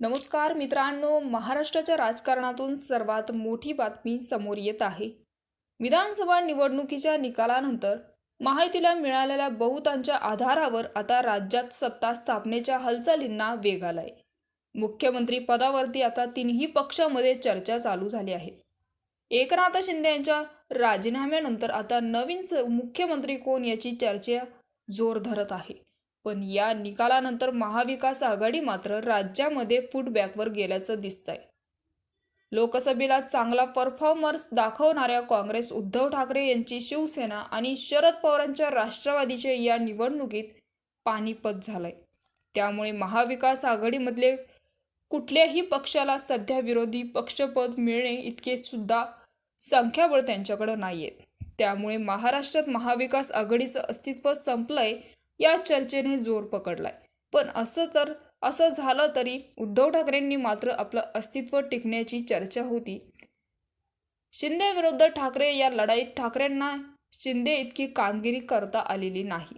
नमस्कार मित्रांनो महाराष्ट्राच्या राजकारणातून सर्वात मोठी बातमी समोर येत आहे. विधानसभा निवडणुकीच्या निकालानंतर माहितीला मिळालेल्या बहुतांच्या आधारावर आता राज्यात सत्ता स्थापनेच्या हालचालींना वेग आलाय. मुख्यमंत्री पदावरती आता तिन्ही पक्षामध्ये चर्चा चालू झाली आहे. एकनाथ शिंदे यांच्या राजीनाम्यानंतर आता नवीन स मुख्यमंत्री कोण याची चर्चा जोर धरत आहे. पण या निकालानंतर महाविकास आघाडी मात्र राज्यामध्ये फुटबॅकवर गेल्याचं दिसतंय. लोकसभेला चांगला परफॉर्मन्स दाखवणाऱ्या काँग्रेस उद्धव ठाकरे यांची शिवसेना आणि शरद पवारांच्या राष्ट्रवादीचे या निवडणुकीत पानिपत झालंय. त्यामुळे महाविकास आघाडीमधले कुठल्याही पक्षाला सध्या विरोधी पक्षपद मिळणे इतके सुद्धा संख्याबळ त्यांच्याकडे नाही आहेत त्यामुळे महाराष्ट्रात महाविकास आघाडीचं अस्तित्व संपलंय या चर्चेने जोर पकडलाय. पण असं तर असं झालं तरी उद्धव ठाकरेंनी मात्र आपलं अस्तित्व टिकण्याची चर्चा होती. शिंदे विरुद्ध ठाकरे या लढाईत ठाकरेंना शिंदे इतकी कामगिरी करता आलेली नाही.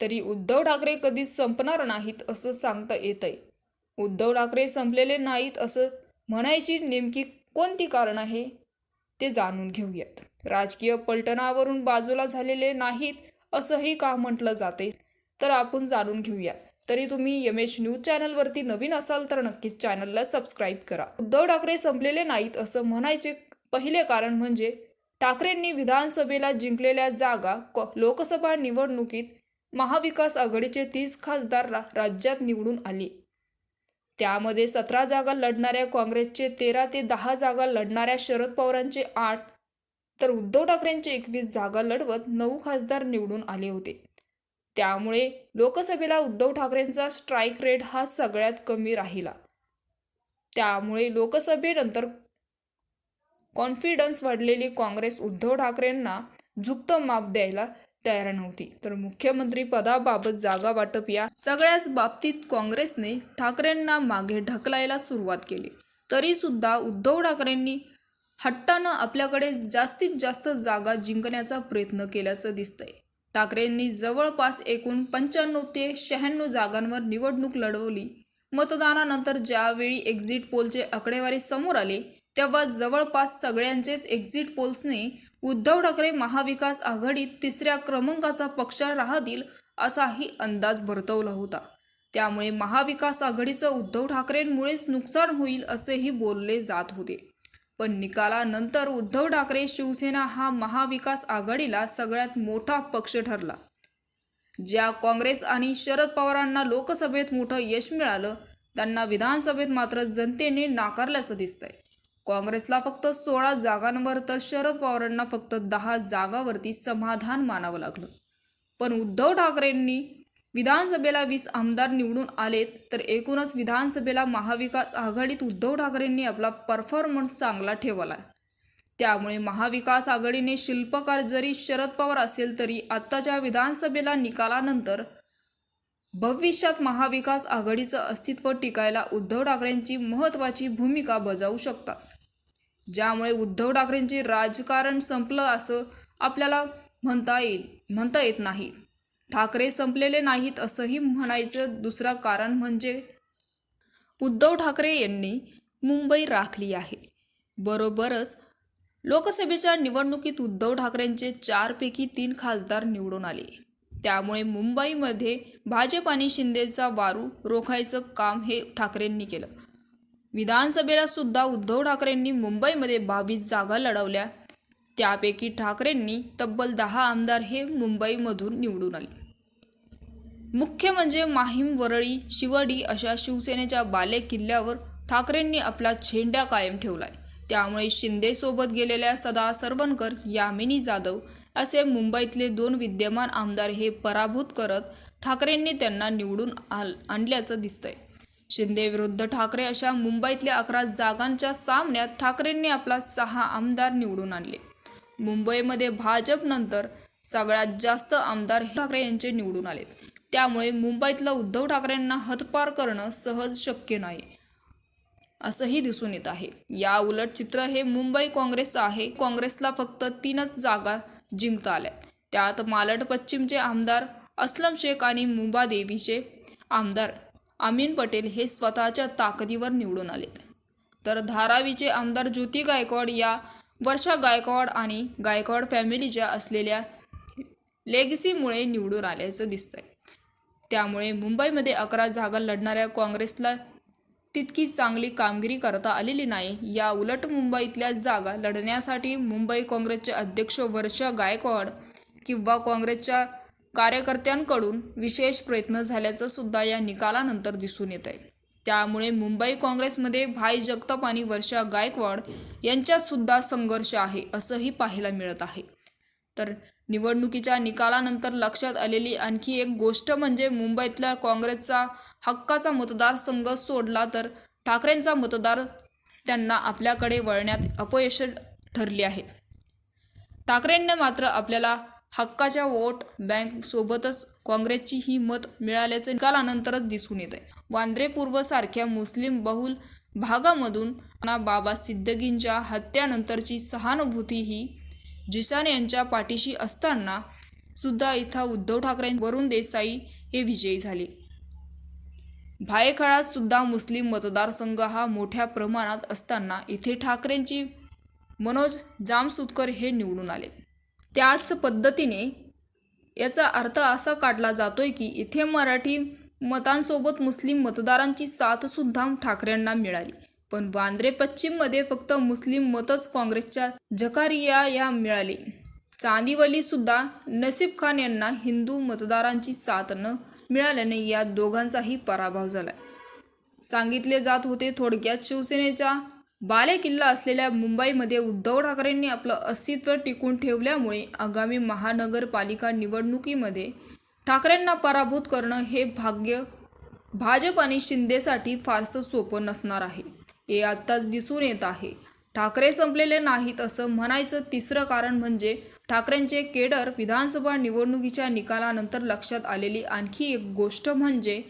तरी उद्धव ठाकरे कधी संपणार नाहीत असं सांगता येतंय. उद्धव ठाकरे संपलेले नाहीत असं म्हणायची नेमकी कोणती कारण आहे ते जाणून घेऊयात. राजकीय पलटणावरून बाजूला झालेले नाहीत असंही का म्हटलं जाते? तर आपण जाणून घेऊया. तरी तुम्ही यमेश न्यूज चॅनलवरती नवीन असाल तर नक्कीच चॅनलला सबस्क्राईब करा. उद्धव ठाकरे संपलेले नाहीत असं म्हणायचे पहिले कारण म्हणजे ठाकरेंनी विधानसभेला जिंकलेल्या जागा क- लोकसभा निवडणुकीत महाविकास आघाडीचे तीस खासदार रा- राज्यात निवडून आले. त्यामध्ये सतरा जागा लढणाऱ्या काँग्रेसचे तेरा ते दहा जागा लढणाऱ्या शरद पवारांचे आठ तर उद्धव ठाकरेंचे एकवीस जागा लढवत नऊ खासदार निवडून आले होते. त्यामुळे लोकसभेला उद्धव ठाकरेंचा स्ट्राईक रेट हा सगळ्यात कमी राहिला. त्यामुळे लोकसभेनंतर कॉन्फिडन्स वाढलेली काँग्रेस उद्धव ठाकरेंना झुकतं माप द्यायला तयार नव्हती. तर मुख्यमंत्री पदाबाबत जागा वाटप या सगळ्याच बाबतीत काँग्रेसने ठाकरेंना मागे ढकलायला सुरुवात केली. तरी सुद्धा उद्धव ठाकरेंनी हट्टानं आपल्याकडे जास्तीत जास्त जागा जिंकण्याचा प्रयत्न केल्याचं दिसतंय. ठाकरेंनी जवळपास एकूण पंच्याण्णव ते शहाण्णव जागांवर निवडणूक लढवली. मतदानानंतर ज्यावेळी एक्झिट पोलचे आकडेवारी समोर आले तेव्हा जवळपास सगळ्यांचेच एक्झिट पोल्सने उद्धव ठाकरे महाविकास आघाडीत तिसऱ्या क्रमांकाचा पक्ष राहतील असाही अंदाज वर्तवला होता. त्यामुळे महाविकास आघाडीचं उद्धव ठाकरेंमुळेच नुकसान होईल असेही बोलले जात होते. पण निकालानंतर उद्धव ठाकरे शिवसेना हा महाविकास आघाडीला सगळ्यात मोठा पक्ष ठरला. ज्या काँग्रेस आणि शरद पवारांना लोकसभेत मोठं यश मिळालं त्यांना विधानसभेत मात्र जनतेने नाकारल्याचं दिसतंय. काँग्रेसला फक्त सोळा जागांवर तर शरद पवारांना फक्त दहा जागावरती समाधान मानावं लागलं. पण उद्धव ठाकरेंनी विधानसभेला वीस आमदार निवडून आलेत तर एकूणच विधानसभेला महाविकास आघाडीत उद्धव ठाकरेंनी आपला परफॉर्मन्स चांगला ठेवला त्यामुळे महाविकास आघाडीने शिल्पकार जरी शरद पवार असेल तरी आत्ताच्या विधानसभेला निकालानंतर भविष्यात महाविकास आघाडीचं अस्तित्व टिकायला उद्धव ठाकरेंची महत्त्वाची भूमिका बजावू शकतात. ज्यामुळे उद्धव ठाकरेंचे राजकारण संपलं असं आपल्याला म्हणता येईल म्हणता येत नाही. ठाकरे संपलेले नाहीत असंही म्हणायचं दुसरं कारण म्हणजे उद्धव ठाकरे यांनी मुंबई राखली आहे. बरोबरच लोकसभेच्या निवडणुकीत उद्धव ठाकरेंचे चारपैकी तीन खासदार निवडून आले. त्यामुळे मुंबईमध्ये भाजप आणि शिंदेचा वारू रोखायचं काम हे ठाकरेंनी केलं. विधानसभेला सुद्धा उद्धव ठाकरेंनी मुंबईमध्ये बावीस जागा लढवल्या. त्यापैकी ठाकरेंनी तब्बल दहा आमदार हे मुंबईमधून निवडून आले. मुख्य म्हणजे माहीम वरळी शिवडी अशा शिवसेनेच्या बाले किल्ल्यावर ठाकरेंनी आपला झेंडा कायम ठेवलाय. त्यामुळे शिंदेसोबत गेलेल्या सदा सरवणकर यामिनी जाधव असे मुंबईतले दोन विद्यमान आमदार हे पराभूत करत ठाकरेंनी त्यांना निवडून आल आणल्याचं दिसतंय. शिंदे विरुद्ध ठाकरे अशा मुंबईतल्या अकरा जागांच्या सामन्यात ठाकरेंनी आपला सहा आमदार निवडून आणले. मुंबईमध्ये भाजपनंतर सगळ्यात जास्त आमदार ठाकरे यांचे निवडून आलेत. त्यामुळे मुंबईतलं उद्धव ठाकरेंना हतपार करणं सहज शक्य नाही असंही दिसून येत आहे. या उलट चित्र हे मुंबई काँग्रेस आहे. काँग्रेसला फक्त तीनच जागा जिंकता आल्या. त्यात मालट पश्चिमचे आमदार अस्लम शेख आणि मुंबादेवीचे आमदार अमीन पटेल हे स्वतःच्या ताकदीवर निवडून आलेत. तर धारावीचे आमदार ज्योती गायकवाड या वर्षा गायकवाड आणि गायकवाड फॅमिलीच्या असलेल्या लेगसीमुळे निवडून आल्याचं दिसतंय. त्यामुळे मुंबईमध्ये अकरा जागा लढणाऱ्या काँग्रेसला तितकी चांगली कामगिरी करता आलेली नाही. या उलट मुंबईतल्या जागा लढण्यासाठी मुंबई काँग्रेसचे अध्यक्ष वर्षा गायकवाड किंवा काँग्रेसच्या कार्यकर्त्यांकडून विशेष प्रयत्न झाल्याचं सुद्धा या निकालानंतर दिसून येत आहे त्यामुळे मुंबई काँग्रेसमध्ये भाई जगताप आणि वर्षा गायकवाड यांच्यातसुद्धा संघर्ष आहे असंही पाहायला मिळत आहे. तर निवडणुकीच्या निकालानंतर लक्षात आलेली आणखी एक गोष्ट म्हणजे मुंबईतल्या काँग्रेसचा हक्काचा मतदारसंघ सोडला तर ठाकरेंचा मतदार त्यांना आपल्याकडे वळण्यात अपयश ठरले आहे. ठाकरेंना मात्र आपल्याला हक्काच्या वोट बँक सोबतच काँग्रेसची ही मत मिळाल्याचं निकालानंतरच दिसून येत आहे वांद्रेपूर्वसारख्या मुस्लिम बहुल भागामधून ना बाबा सिद्दगींच्या हत्यानंतरची सहानुभूती ही जिशान यांच्या पाठीशी असताना सुद्धा इथं उद्धव ठाकरे वरुण देसाई हे विजयी झाले. भायखळात सुद्धा मुस्लिम मतदारसंघ हा मोठ्या प्रमाणात असताना इथे ठाकरेंची मनोज जामसुतकर हे निवडून आले. त्याच पद्धतीने याचा अर्थ असा काढला जातोय की इथे मराठी मतांसोबत मुस्लिम मतदारांची साथसुद्धा ठाकरेंना मिळाली. पण वांद्रे पश्चिममध्ये फक्त मुस्लिम मतच काँग्रेसच्या झकारिया या मिळाले. चांदीवलीसुद्धा नसीब खान यांना हिंदू मतदारांची साथ न मिळाल्याने या दोघांचाही पराभव झाला सांगितले जात होते थोडक्यात शिवसेनेचा बालेकिल्ला असलेल्या मुंबईमध्ये उद्धव ठाकरेंनी आपलं अस्तित्व टिकून ठेवल्यामुळे आगामी महानगरपालिका निवडणुकीमध्ये ठाकरेंना पराभूत करणं हे भाग्य भाजप आणि शिंदेसाठी फारसं सोपं नसणार आहे. हे आत्ताच दिसून येत आहे. ठाकरे संपलेले नाहीत असं म्हणायचं तिसरं कारण म्हणजे ठाकरेंचे केडर विधानसभा निवडणुकीच्या निकालानंतर लक्षात आलेली आणखी एक गोष्ट म्हणजे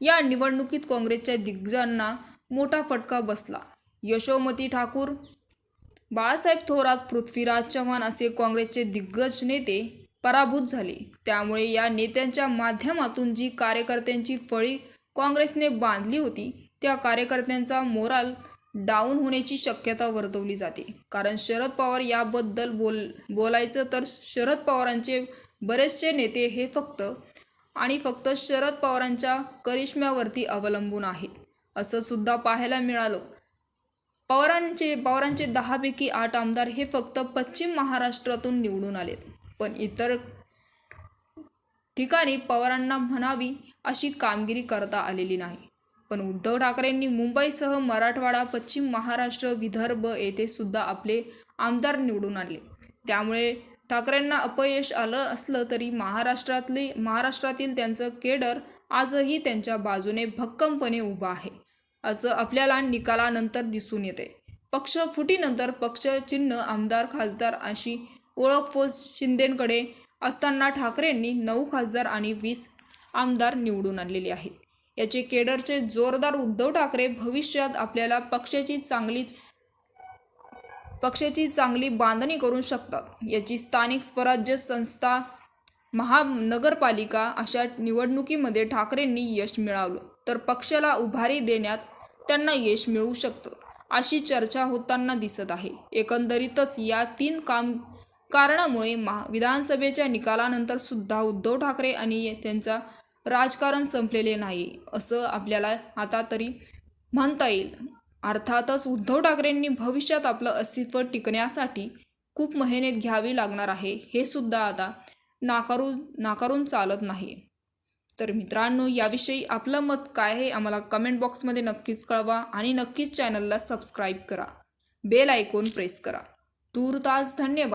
या निवडणुकीत काँग्रेसच्या दिग्गजांना मोठा फटका बसला. यशोमती ठाकूर बाळासाहेब थोरात पृथ्वीराज चव्हाण असे काँग्रेसचे दिग्गज नेते पराभूत झाली. त्यामुळे या नेत्यांच्या माध्यमातून जी कार्यकर्त्यांची फळी काँग्रेसने बांधली होती त्या कार्यकर्त्यांचा मोराल डाऊन होण्याची शक्यता वर्तवली जाते. कारण शरद पवार याबद्दल बोल बोलायचं तर शरद पवारांचे बरेचसे नेते हे फक्त आणि फक्त शरद पवारांच्या करिश्म्यावरती अवलंबून आहेत. असं सुद्धा पाहायला मिळालं. पवारांचे पवारांचे दहापैकी आठ आमदार हे फक्त पश्चिम महाराष्ट्रातून निवडून आलेत. पण इतर ठिकाणी पवारांना म्हणावी अशी कामगिरी करता आलेली नाही. पण उद्धव ठाकरेंनी मुंबईसह मराठवाडा पश्चिम महाराष्ट्र विदर्भ येथे सुद्धा आपले आमदार निवडून आणले. त्यामुळे ठाकरेंना अपयश आलं असलं तरी महाराष्ट्रातले महाराष्ट्रातील त्यांचं केडर आजही त्यांच्या बाजूने भक्कमपणे उभं आहे असं आपल्याला निकालानंतर दिसून येते. पक्ष फुटीनंतर पक्ष चिन्ह आमदार खासदार अशी ओळख फौज शिंदेकडे असताना ठाकरेंनी नऊ खासदार आणि वीस आमदार निवडून आणलेले आहेत. याचे केडरचे जोरदार उद्धव ठाकरे भविष्यात आपल्याला पक्षाची चांगली पक्षाची चांगली बांधणी करू शकतात. याची स्थानिक स्वराज्य संस्था महानगरपालिका अशा निवडणुकीमध्ये ठाकरेंनी यश मिळवलं तर पक्षाला उभारी देण्यात त्यांना यश मिळू शकतं अशी चर्चा होताना दिसत आहे. एकंदरीतच या तीन काम कारणामुळे महा विधानसभेच्या निकालानंतर सुद्धा उद्धव ठाकरे आणि त्यांचा राजकारण संपलेले नाही असं आपल्याला आता तरी म्हणता येईल. अर्थातच उद्धव ठाकरेंनी भविष्यात आपलं अस्तित्व टिकण्यासाठी खूप मेहनत घ्यावी लागणार आहे हे सुद्धा आता नाकारून नाकारून चालत नाही. तर मित्रांनो याविषयी आपलं मत काय आहे आम्हाला कमेंट बॉक्समध्ये नक्कीच कळवा आणि नक्कीच चॅनलला सबस्क्राईब करा. बेल आयकॉन प्रेस करा. तूर्तास धन्यवाद.